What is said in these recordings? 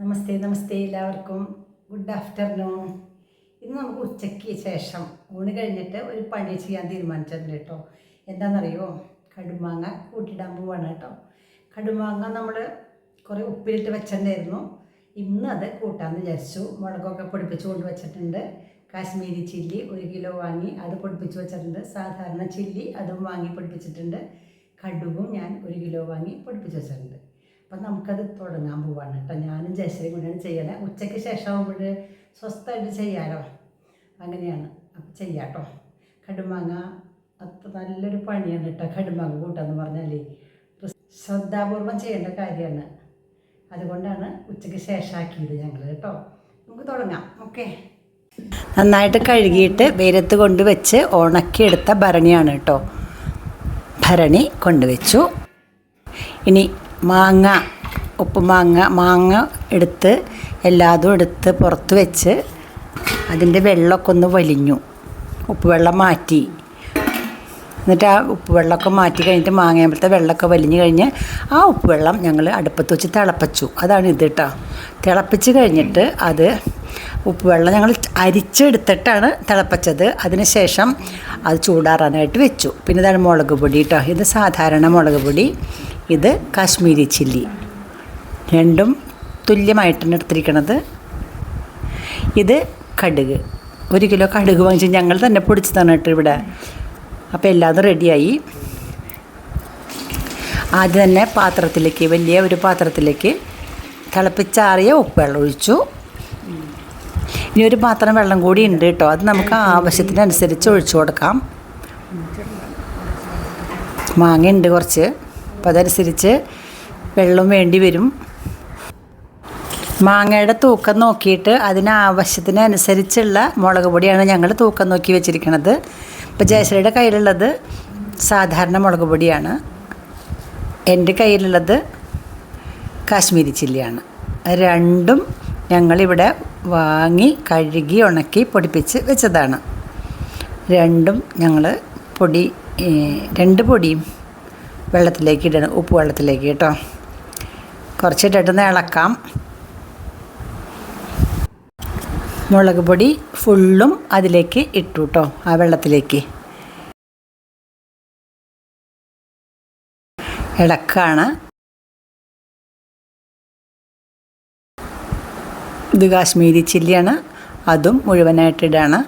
നമസ്തേ നമസ്തേ എല്ലാവർക്കും. Good afternoon ഇന്ന് നമുക്ക് ഉച്ചയ്ക്ക് ശേഷം ഊണ് കഴിഞ്ഞിട്ട് ഒരു പണി ചെയ്യാൻ തീരുമാനിച്ചിട്ടുണ്ട് കേട്ടോ. എന്താണെന്നറിയോ? കടുമാങ്ങ കൂട്ടിയിടാൻ പോവാണ് കേട്ടോ. കടുമാങ്ങ നമ്മൾ കുറേ ഉപ്പിലിട്ട് വെച്ചിട്ടുണ്ടായിരുന്നു. ഇന്ന് അത് കൂട്ടാമെന്ന് വിചാരിച്ചു. മുളകൊക്കെ പൊടിപ്പിച്ച് കൊണ്ട് വെച്ചിട്ടുണ്ട്. കാശ്മീരി ചില്ലി ഒരു കിലോ വാങ്ങി അത് പൊടിപ്പിച്ച് വെച്ചിട്ടുണ്ട്. സാധാരണ ചില്ലി അതും വാങ്ങി പൊടിപ്പിച്ചിട്ടുണ്ട്. കടുവും ഞാൻ ഒരു കിലോ വാങ്ങി പൊടിപ്പിച്ച് വെച്ചിട്ടുണ്ട്. അപ്പം നമുക്കത് തുടങ്ങാൻ പോവാണ് കേട്ടോ. ഞാനും ജയശ്രീ കൂടെയാണ് ചെയ്യണേ. ഉച്ചയ്ക്ക് ശേഷം ആകുമ്പോൾ സ്വസ്ഥമായിട്ട് ചെയ്യാലോ? അങ്ങനെയാണ്. അപ്പം ചെയ്യാം കേട്ടോ കടുമാങ്ങ അത്ര നല്ലൊരു പണിയാണ് കേട്ടോ കടുമാങ്ങ കൂട്ടാന്ന് പറഞ്ഞാലേ. ശ്രദ്ധാപൂർവം ചെയ്യേണ്ട കാര്യമാണ്. അതുകൊണ്ടാണ് ഉച്ചയ്ക്ക് ശേഷമാക്കിയത് ഞങ്ങൾ കേട്ടോ. നമുക്ക് തുടങ്ങാം. ഓക്കെ. നന്നായിട്ട് കഴുകിയിട്ട് വെയിലത്ത് കൊണ്ടുവച്ച് ഉണക്കിയെടുത്ത ഭരണിയാണ് കേട്ടോ. ഭരണി കൊണ്ടുവച്ചു ഇനി മാങ്ങ ഉപ്പുമാങ്ങ മാങ്ങ എടുത്ത് എല്ലാതും എടുത്ത് പുറത്ത് വെച്ച് അതിന്റെ വെള്ളമൊക്കെ ഒന്ന് വലിഞ്ഞു. ഉപ്പ് വെള്ളം മാറ്റി. എന്നിട്ട് ആ ഉപ്പ് ഉപ്പുവെള്ളമൊക്കെ മാറ്റി കഴിഞ്ഞിട്ട് മാങ്ങയുമ്പോഴത്തെ വെള്ളമൊക്കെ വലിഞ്ഞു കഴിഞ്ഞ് ആ ഉപ്പ് വെള്ളം ഞങ്ങൾ അടുപ്പത്ത് വെച്ച് തിളപ്പിച്ചു. അതാണ് ഇത് കേട്ടോ. തിളപ്പിച്ച് കഴിഞ്ഞിട്ട് അത് ഉപ്പുവെള്ളം ഞങ്ങൾ അരിച്ചെടുത്തിട്ടാണ് തിളപ്പിച്ചത്. അതിനുശേഷം അത് ചൂടാറാനായിട്ട് വെച്ചു. പിന്നെ ഇതാണ് മുളക് പൊടി കേട്ടോ ഇത് സാധാരണ മുളക് പൊടി ഇത് കാശ്മീരി ചില്ലി. രണ്ടും തുല്യമായിട്ടാണ് എടുത്തിരിക്കണത്. ഇത് കടുക്. ഒരു കിലോ കടുക് വാങ്ങിച്ച് ഞങ്ങൾ തന്നെ പൊടിച്ചതാണ് കേട്ടോ ഇവിടെ. അപ്പോൾ എല്ലാതും റെഡിയായി. ആദ്യം തന്നെ പാത്രത്തിലേക്ക് വലിയ ഒരു പാത്രത്തിലേക്ക് തിളപ്പിച്ചാറിയ ഉപ്പുവെള്ളം ഒഴിച്ചു. ഇനി ഒരു പാത്രം വെള്ളം കൂടി ഉണ്ട് കേട്ടോ. അത് നമുക്ക് ആവശ്യത്തിനനുസരിച്ച് ഒഴിച്ചു കൊടുക്കാം. മാങ്ങ ഉണ്ട് കുറച്ച്. അപ്പോൾ അതനുസരിച്ച് വെള്ളം വേണ്ടി വരും. മാങ്ങയുടെ തൂക്കം നോക്കിയിട്ട് അതിനാവശ്യത്തിനനുസരിച്ചുള്ള മുളക് പൊടിയാണ് ഞങ്ങൾ തൂക്കം നോക്കി വെച്ചിരിക്കുന്നത് ഇപ്പോൾ ജയശ്രീയുടെ കയ്യിലുള്ളത് സാധാരണ മുളക് പൊടിയാണ്. എന്റെ കയ്യിലുള്ളത് കാശ്മീരി ചില്ലിയാണ്. രണ്ടും ഞങ്ങളിവിടെ വാങ്ങി കഴുകി ഉണക്കി പൊടിപ്പിച്ച് വെച്ചതാണ്. രണ്ടും ഞങ്ങൾ പൊടി രണ്ട് പൊടിയും വെള്ളത്തിലേക്ക് ഇടണം ഉപ്പ് വെള്ളത്തിലേക്ക് കേട്ടോ. കുറച്ചിട്ടിട്ടൊന്ന് ഇളക്കാം. മുളക് പൊടി ഫുള്ളും അതിലേക്ക് ഇട്ടു കേട്ടോ ആ വെള്ളത്തിലേക്ക്. ഇളക്കാണ്. ഇത് കാശ്മീരി ചില്ലിയാണ്. അതും മുഴുവനായിട്ടിടാണ്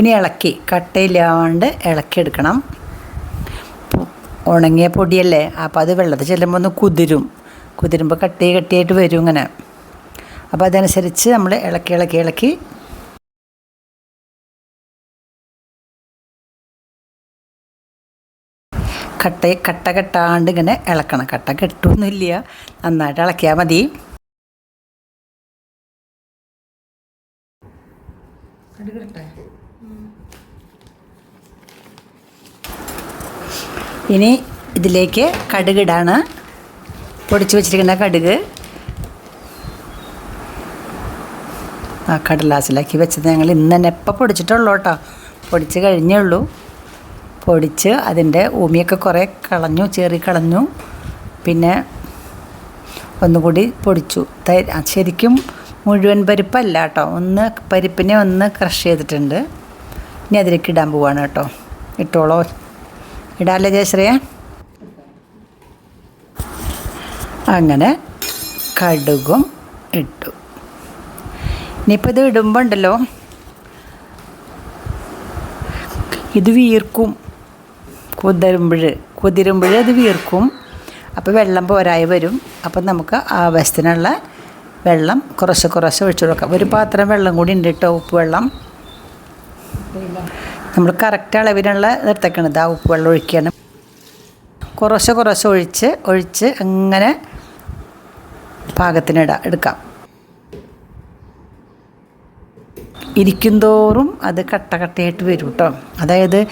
ഇനി ഇളക്കി കട്ടയില്ലാണ്ട് ഇളക്കി എടുക്കണം ഉണങ്ങിയ പൊടിയല്ലേ? അപ്പോൾ അത് വെള്ളത്തിൽ ചെല്ലുമ്പോൾ ഒന്ന് കുതിരും. കുതിരുമ്പോൾ കട്ടി കട്ടിയായിട്ട് വരും ഇങ്ങനെ. അപ്പോൾ അതനുസരിച്ച് നമ്മൾ ഇളക്കി ഇളക്കി ഇളക്കി കട്ട കട്ട കെട്ടാണ്ട് ഇങ്ങനെ ഇളക്കണം. കട്ട കെട്ടൊന്നുമില്ല. നന്നായിട്ട് ഇളക്കിയാൽ മതി. ഇനി ഇതിലേക്ക് കടുകിടാണ് പൊടിച്ച് വെച്ചിരിക്കുന്ന കടുക്. ആ കടലാസിലാക്കി വെച്ചത് ഞങ്ങൾ ഇന്ന് തന്നെ എപ്പോൾ പൊടിച്ചിട്ടുള്ളൂ കേട്ടോ. പൊടിച്ച് കഴിഞ്ഞേ ഉള്ളൂ. പൊടിച്ച് അതിന്റെ ഊമിയൊക്കെ കുറേ കളഞ്ഞു ചേറി കളഞ്ഞു. പിന്നെ ഒന്നുകൂടി പൊടിച്ചു. ശരിക്കും മുഴുവൻ പരിപ്പല്ല കേട്ടോ. ഒന്ന് പരിപ്പിനെ ഒന്ന് ക്രഷ് ചെയ്തിട്ടുണ്ട്. ഇനി അതിലേക്ക് ഇടാൻ പോവാണ് കേട്ടോ. ഇട്ടോളോ. ഇടാല്ലേ ജയശ്രീയ അങ്ങനെ കടുകും ഇട്ടു. ഇനിയിപ്പോൾ ഇത് ഇടുമ്പോൾ ഉണ്ടല്ലോ. ഇത് വീർക്കും. കുതിരുമ്പോൾ കുതിരുമ്പോൾ അത് വീർക്കും. അപ്പോൾ വെള്ളം പോരായി വരും. അപ്പം നമുക്ക് ആവശ്യത്തിനുള്ള വെള്ളം കുറച്ച് കുറച്ച് ഒഴിച്ചു കൊടുക്കാം. ഒരു പാത്രം വെള്ളം കൂടി ഉണ്ട് കേട്ടോ ഉപ്പ് വെള്ളം. നമ്മൾ കറക്റ്റ് അളവിനുള്ള നിർത്തക്കണത് ആ ഉപ്പ് വെള്ളം ഒഴിക്കണം. കുറച്ച് കുറച്ച് ഒഴിച്ച് ഒഴിച്ച് അങ്ങനെ പാകത്തിനിടാം എടുക്കാം. ഇരിക്കും തോറും അത് കട്ട കട്ടയായിട്ട് വരും കേട്ടോ അതായത്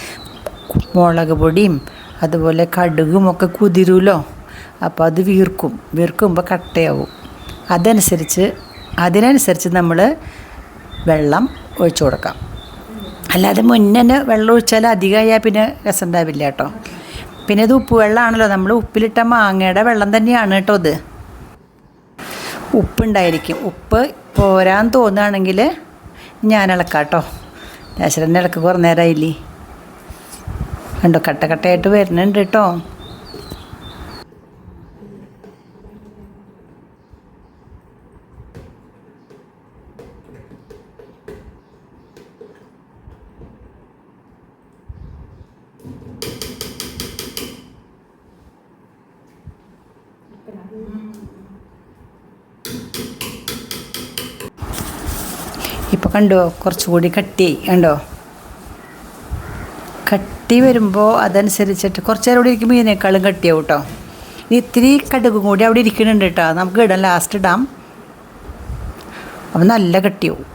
മുളക് പൊടിയും അതുപോലെ കടുകും ഒക്കെ കുതിരുമല്ലോ അപ്പോൾ അത് വീർക്കും. വീർക്കുമ്പോൾ കട്ടയാവും. അതനുസരിച്ച് അതിനനുസരിച്ച് നമ്മൾ വെള്ളം ഒഴിച്ചു കൊടുക്കാം. അല്ലാതെ മുന്നേ വെള്ളം ഒഴിച്ചാൽ അധികമായാൽ പിന്നെ രസം ഉണ്ടാവില്ല കേട്ടോ. പിന്നെ ഇത് ഉപ്പ് വെള്ളമാണല്ലോ. നമ്മൾ ഉപ്പിലിട്ട മാങ്ങയുടെ വെള്ളം തന്നെയാണ് കേട്ടോ ഇത്. ഉപ്പുണ്ടായിരിക്കും. ഉപ്പ് പോരാൻ തോന്നുകയാണെങ്കിൽ ഞാൻ ഇളക്കാം കേട്ടോ. രാശരന്റെ ഇളക്ക് കുറേ നേരമായില്ലേ? കണ്ടോ കട്ട കട്ടയായിട്ട് വരുന്നുണ്ട് കേട്ടോ ഇപ്പോൾ കണ്ടോ കുറച്ചുകൂടി കട്ടി കണ്ടോ? കട്ടി വരുമ്പോൾ അതനുസരിച്ചിട്ട് കുറച്ച് നേരം ഇവിടെ ഇരിക്കുമ്പോൾ ഇതിനേക്കാളും കട്ടിയാവും കേട്ടോ. ഇനി ഇത്തിരി കടുകും കൂടി അവിടെ ഇരിക്കുന്നുണ്ട് കേട്ടോ. നമുക്ക് ഇടാം ലാസ്റ്റ് ഇടാം. അപ്പം നല്ല കട്ടിയാവും.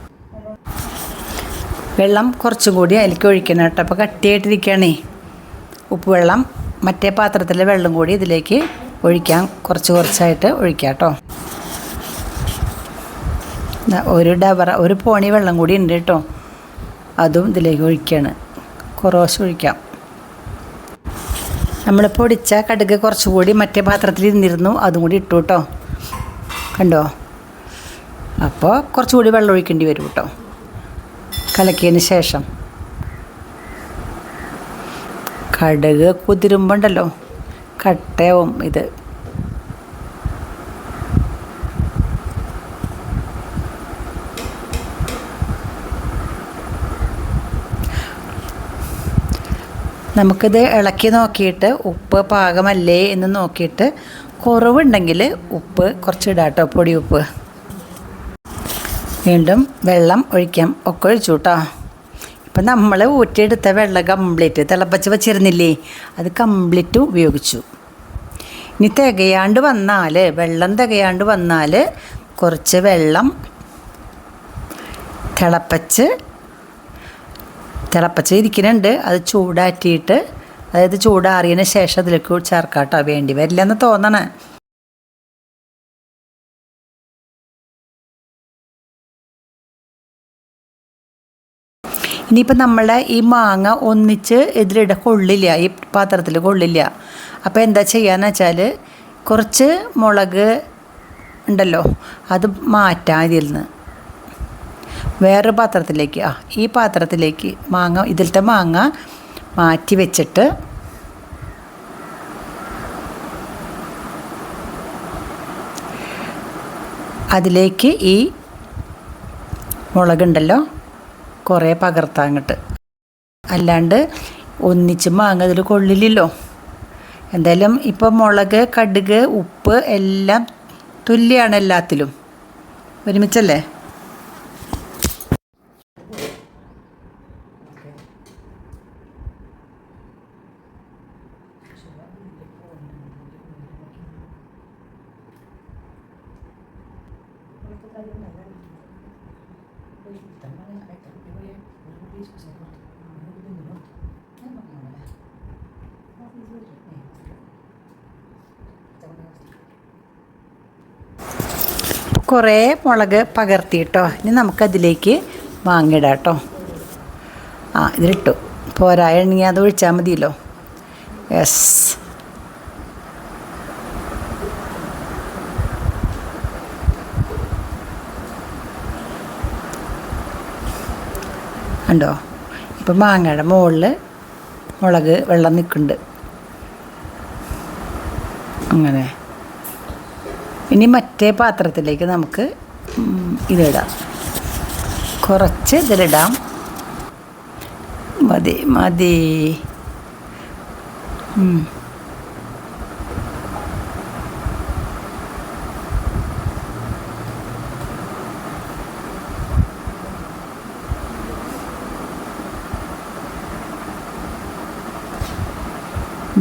വെള്ളം കുറച്ചും കൂടി അതിലേക്ക് ഒഴിക്കണം കേട്ടോ. അപ്പോൾ കട്ടിയായിട്ടിരിക്കുകയാണേ. ഉപ്പ് വെള്ളം മറ്റേ പാത്രത്തിലെ വെള്ളം കൂടി ഇതിലേക്ക് ഒഴിക്കാം. കുറച്ച് കുറച്ചായിട്ട് ഒഴിക്കാം കേട്ടോ. ഒരു ഡബറ ഒരു പോണി വെള്ളം കൂടി ഉണ്ട് കേട്ടോ. അതും ഇതിലേക്ക് ഒഴിക്കുകയാണ് കുറേശ്ശെ ഒഴിക്കാം. നമ്മൾ പൊടിച്ച കടുക് കുറച്ചുകൂടി മറ്റേ പാത്രത്തിൽ ഇരുന്നിരുന്നു. അതും കൂടി ഇട്ടു കേട്ടോ കണ്ടോ? അപ്പോൾ കുറച്ചുകൂടി വെള്ളം ഒഴിക്കേണ്ടി വരും കേട്ടോ കലക്കിയതിന് ശേഷം. കടുക് കുതിരുമ്പോണ്ടല്ലോ. കട്ടയാവും ഇത്. നമുക്കിത് ഇളക്കി നോക്കിയിട്ട് ഉപ്പ് പാകമല്ലേ എന്ന് നോക്കിയിട്ട് കുറവുണ്ടെങ്കിൽ ഉപ്പ് കുറച്ച് ഇടാട്ടോ പൊടി ഉപ്പ്. വീണ്ടും വെള്ളം ഒഴിക്കാം ഒക്കെ ഒഴിച്ചു കേട്ടോ ഇപ്പം നമ്മൾ ഊറ്റിയെടുത്ത വെള്ളം കംപ്ലീറ്റ് തിളപ്പച്ച് വച്ചിരുന്നില്ലേ അത് കംപ്ലീറ്റ് ഉപയോഗിച്ചു. ഇനി തികയാണ്ട് വന്നാൽ വെള്ളം തികയാണ്ട് വന്നാൽ കുറച്ച് വെള്ളം തിളപ്പച്ച് തിളപ്പച്ച് ഇരിക്കുന്നുണ്ട് അത് ചൂടാറ്റിയിട്ട് അതായത് ചൂടാറിയതിന് ശേഷം അതിലേക്ക് ചേർക്കാട്ടോ. വേണ്ടി വരില്ലെന്ന് തോന്നണേ. ഇനിയിപ്പോൾ നമ്മളെ ഈ മാങ്ങ ഒന്നിച്ച് ഇതിലിട കൊള്ളില്ല. ഈ പാത്രത്തിൽ കൊള്ളില്ല. അപ്പോൾ എന്താ ചെയ്യാന്ന് വെച്ചാൽ കുറച്ച് മുളക് ഉണ്ടല്ലോ അത് മാറ്റാം ഇതിൽ നിന്ന് വേറൊരു പാത്രത്തിലേക്ക് ആ ഈ പാത്രത്തിലേക്ക് മാങ്ങ ഇതിലത്തെ മാങ്ങ മാറ്റി വെച്ചിട്ട് അതിലേക്ക് ഈ മുളകുണ്ടല്ലോ കുറേ പകർത്താൻ അങ്ങോട്ട്. അല്ലാണ്ട് ഒന്നിച്ച് മാങ്ങ ഇതിൽ കൊള്ളില്ലല്ലോ. എന്തായാലും ഇപ്പോൾ മുളക് കടുക് ഉപ്പ് എല്ലാം തുല്യമാണ് എല്ലാത്തിലും. ഒരുമിച്ചല്ലേ? കുറേ മുളക് പകർത്തിയിട്ടോ. ഇനി നമുക്കതിലേക്ക് വാങ്ങിയിടാം കേട്ടോ ആ ഇതിലിട്ടു. പോരായണെങ്കിൽ അത് ഒഴിച്ചാൽ മതിയല്ലോ. യെസ് ഉണ്ടോ? ഇപ്പം മാങ്ങയുടെ മുകളിൽ മുളക് വെള്ളം നിൽക്കുന്നുണ്ട്. അങ്ങനെ. ഇനി മറ്റേ പാത്രത്തിലേക്ക് നമുക്ക് ഇതിടാം. കുറച്ച് ഇതിലിടാം. മതി മതി.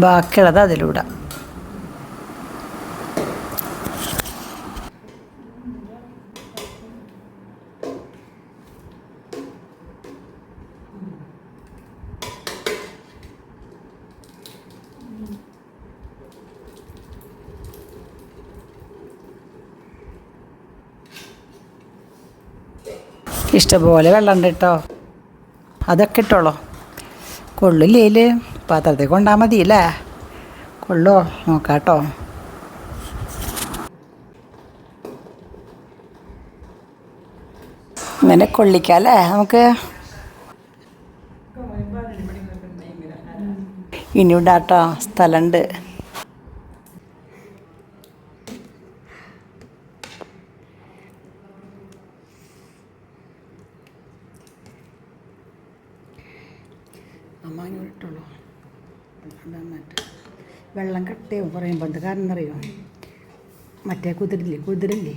ബാക്കിയുള്ളത് അതിലൂടെ. ഇഷ്ടംപോലെ വെള്ളം ഉണ്ട് കേട്ടോ. അതൊക്കെ ഇട്ടോളോ. കൊള്ളില്ലേൽ പാത്രത്തിൽ കൊണ്ടാൽ മതിയല്ലേ? കൊള്ളോ നോക്കാട്ടോ. ഇങ്ങനെ കൊള്ളിക്കാല്ലേ നമുക്ക്? ഇനി ഉണ്ടാട്ടോ സ്ഥലമുണ്ട് അമ്മ ഇങ്ങോട്ട് ഇട്ടോളൂ നന്നായിട്ട് വെള്ളം കട്ടയോ പറയുമ്പോൾ എന്ത് കാരണം എന്നറിയോ മറ്റേ കുതിരില്ലേ കുതിരില്ലേ?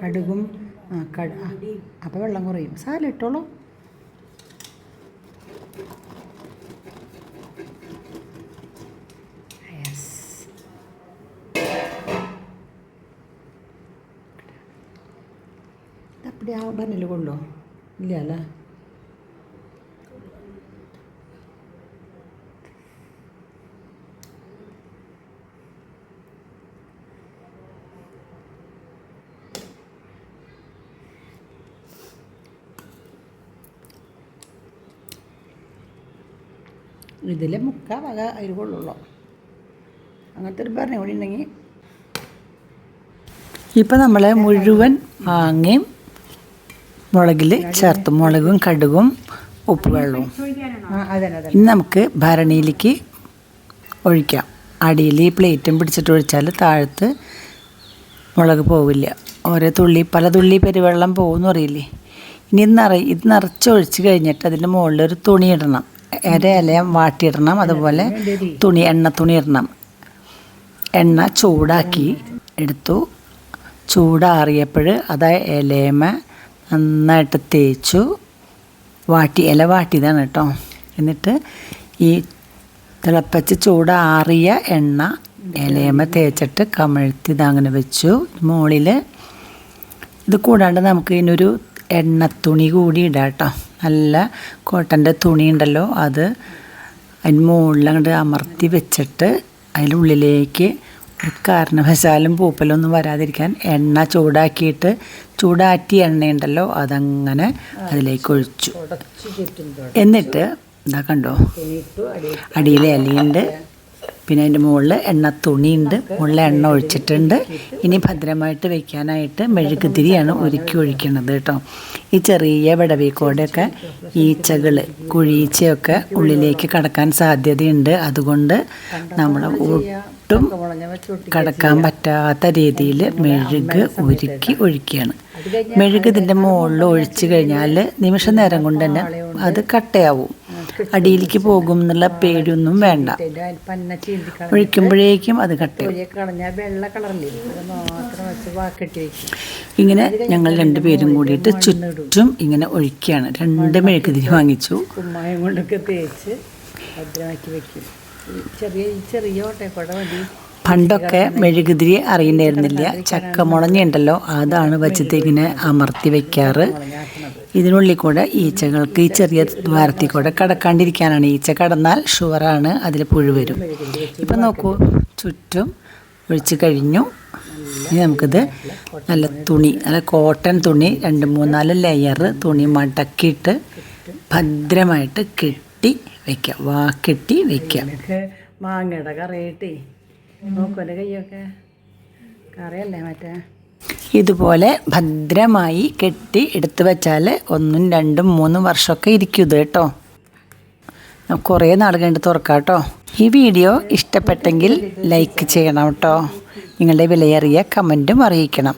കടുകും ആ കട അപ്പോൾ വെള്ളം കുറയും. സാല ഇട്ടോളൂ. യെസ് ഇതപ്പടി ആ ബന്നൽ ഇതിൽ മുക്കാ വക അരികൊള്ളുള്ളൂ അങ്ങനത്തെ ഒരു ഭരണം കൂടി ഉണ്ടെങ്കിൽ ഇപ്പം നമ്മൾ മുഴുവൻ മാങ്ങയും മുളകിൽ ചേർത്ത് മുളകും കടുകും ഉപ്പ് വെള്ളവും. ഇനി നമുക്ക് ഭരണിയിലേക്ക് ഒഴിക്കാം. അടിയിൽ ഈ പ്ലേറ്റും പിടിച്ചിട്ട് ഒഴിച്ചാൽ താഴത്ത് മുളക് പോവില്ല. ഓരോ തുള്ളി പല തുള്ളി പെരുവെള്ളം പോകുമെന്ന് അറിയില്ലേ ഇനി ഇത് നിറ ഇത് നിറച്ചൊഴിച്ച് കഴിഞ്ഞിട്ട് അതിന്റെ മുകളിൽ ഒരു തുണി ഇടണം. ഇര ഇലയം വാട്ടിയിടണം അതുപോലെ തുണി എണ്ണ തുണി ഇടണം. എണ്ണ ചൂടാക്കി എടുത്തു. ചൂടാറിയപ്പോൾ അത് ഇലയമ നന്നായിട്ട് തേച്ചു. വാട്ടി ഇല വാട്ടിയതാണ് കേട്ടോ. എന്നിട്ട് ഈ തിളപ്പിച്ച് ചൂടാറിയ എണ്ണ ഇലയമ തേച്ചിട്ട് കമഴ്ത്തി ഇതങ്ങനെ വെച്ചു. മുകളിൽ ഇത് കൂടാണ്ട് നമുക്ക് ഇതിനൊരു തുണി കൂടി ഇടാം കേട്ടോ. നല്ല കോട്ടന്റെ തുണി ഉണ്ടല്ലോ അത് അതിന് മുകളിൽ അങ്ങോട്ട് അമർത്തി വെച്ചിട്ട് അതിനുള്ളിലേക്ക് ഒരു കാരണവശാലും പൂപ്പലൊന്നും വരാതിരിക്കാൻ എണ്ണ ചൂടാക്കിയിട്ട് ചൂടാറ്റി എണ്ണയുണ്ടല്ലോ അതങ്ങനെ അതിലേക്ക് ഒഴിച്ചു. എന്നിട്ട് ഇതാ കണ്ടോ? അടിയിലെ ഇലയുണ്ട് പിന്നെ അതിന്റെ മുകളിൽ എണ്ണ തുണിയുണ്ട്. മുകളിൽ എണ്ണ ഒഴിച്ചിട്ടുണ്ട്. ഇനി ഭദ്രമായിട്ട് വെക്കാനായിട്ട് മെഴുകുതിരിയാണ് ഒരുക്കി ഒഴിക്കുന്നത് കേട്ടോ. ഈ ചെറിയ വിടവിക്കോടെയൊക്കെ ഈച്ചകൾ കുഴീച്ചയൊക്കെ ഉള്ളിലേക്ക് കടക്കാൻ സാധ്യതയുണ്ട്. അതുകൊണ്ട് നമ്മൾ ഒട്ടും കടക്കാൻ പറ്റാത്ത രീതിയിൽ മെഴുക് ഉരുക്കി ഒഴിക്കുകയാണ്. മെഴുക് ഇതിന്റെ മുകളിൽ ഒഴിച്ചു കഴിഞ്ഞാൽ നിമിഷ നേരം കൊണ്ട് തന്നെ അത് കട്ടയാവും. അടിയിലേക്ക് പോകും എന്നുള്ള പേടിയൊന്നും വേണ്ട. ഒഴിക്കുമ്പോഴേക്കും അത് കട്ട് ഇങ്ങനെ ഞങ്ങൾ രണ്ടുപേരും കൂടിയിട്ട് ചുറ്റും ഇങ്ങനെ ഒഴിക്കുകയാണ്. രണ്ട് മെഴുകുതിരി വാങ്ങിച്ചു. കൊണ്ടൊക്കെ തേച്ച് ചെറിയ ചെറിയ ഓട്ടേ മതി. പണ്ടൊക്കെ മെഴുകുതിരി അറിയണ്ടായിരുന്നില്ല ചക്കമുളഞ്ഞുണ്ടല്ലോ അതാണ് വെച്ചിട്ട് അമർത്തി വെക്കാറ്. ഇതിനുള്ളിൽ കൂടെ ഈച്ചകൾക്ക് ഈ ചെറിയ ദ്വാരത്തിൽ കൂടെ കടക്കാണ്ടിരിക്കാനാണ്. ഈച്ച കടന്നാൽ ഷുവറാണ് അതിൽ പുഴു വരും ഇപ്പം നോക്കൂ ചുറ്റും ഒഴിച്ച് കഴിഞ്ഞു. ഇനി നമുക്കിത് നല്ല തുണി നല്ല കോട്ടൺ തുണി രണ്ട് മൂന്നാൽ ലെയർ തുണി മടക്കിയിട്ട് ഭദ്രമായിട്ട് കെട്ടി വയ്ക്കാം വാ കെട്ടി വയ്ക്കാം മാങ്ങയുടെ കറിയിട്ടേ നോക്കുമല്ലേ കയ്യൊക്കെ? കറിയല്ലേ മറ്റേ? ഇതുപോലെ ഭദ്രമായി കെട്ടി എടുത്തു വെച്ചാൽ ഒന്നും രണ്ടും മൂന്നും വർഷമൊക്കെ ഇരിക്കും ഇത് കേട്ടോ. കുറേ നാൾ കഴിഞ്ഞിട്ട് തുറക്കാം കേട്ടോ. ഈ വീഡിയോ ഇഷ്ടപ്പെട്ടെങ്കിൽ ലൈക്ക് ചെയ്യണം കേട്ടോ. നിങ്ങളുടെ വിലയേറിയ കമന്റും അറിയിക്കണം.